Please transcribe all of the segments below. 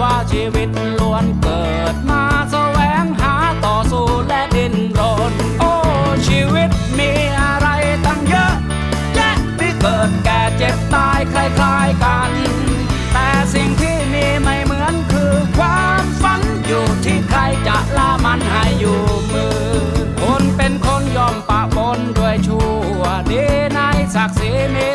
ว่าชีวิตล้วนเกิดมาแสวงหาต่อสู้และดินรน โอ้ ชีวิตมีอะไรตั้งเยอะ แยะที่เกิดแก่เจ็บตายคล้ายๆกัน แต่สิ่งที่มีไม่เหมือนคือความฝันอยู่ที่ใครจะละมันให้อยู่มือ คนเป็นคนยอมปะปนด้วยชั่วดีในศักดิ์ศรีมี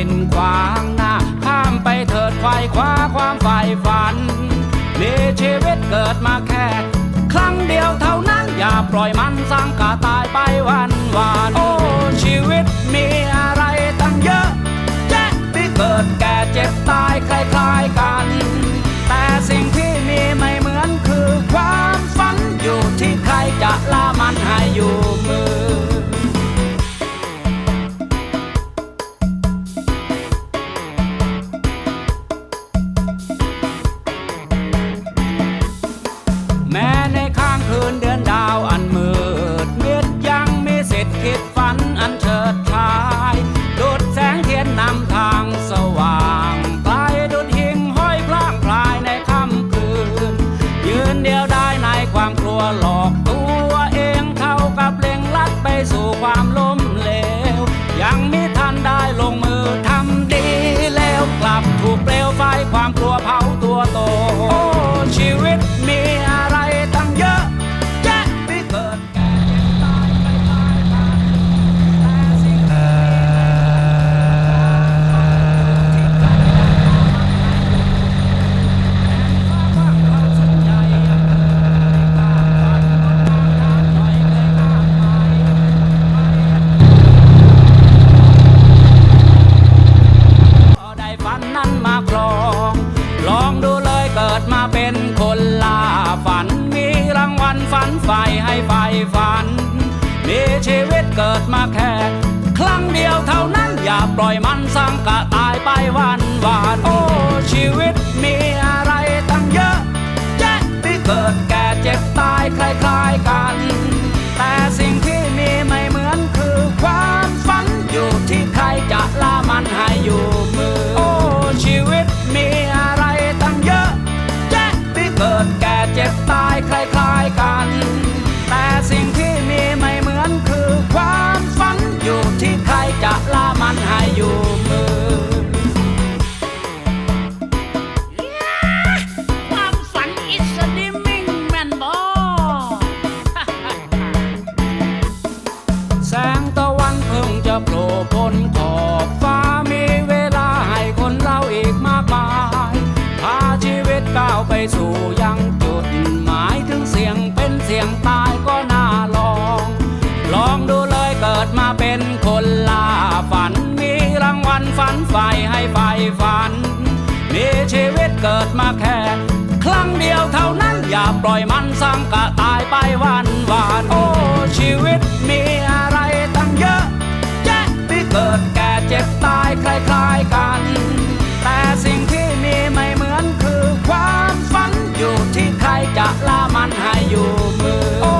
ิ่นขวางหน้า ข้ามไปเถิดไฟคว้าความฝ่ายฝัน มีชีวิตเกิดมาแค่ ครั้งเดียวเท่านั้น อย่าปล่อยมันสร้างกาตายไปวันวาน along. ฝัน มีชีวิตเกิดมาแค่ ครั้งเดียวเท่านั้นอย่าปล่อยมันสังกะตายไปวันวาน ฝ่ฝัน มีชีวิตเกิดมาแค่ ครั้งเดียวเท่านั้นอย่าปล่อยมันซ้งกะตายไปวันวานโอ้ชีวิตมีอะไรตั้งเยอะแยะที่เกิดแก่เจ็บตายคล้ายๆกัน แต่สิ่งที่มีไม่เหมือนคือความฝันอยู่ที่ใครจะละมันให้อยู่มือโอ้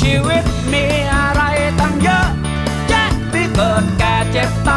ชีวิตมีอะไรตั้งเยอะแยะที่เกิดแก่เจ็บตาย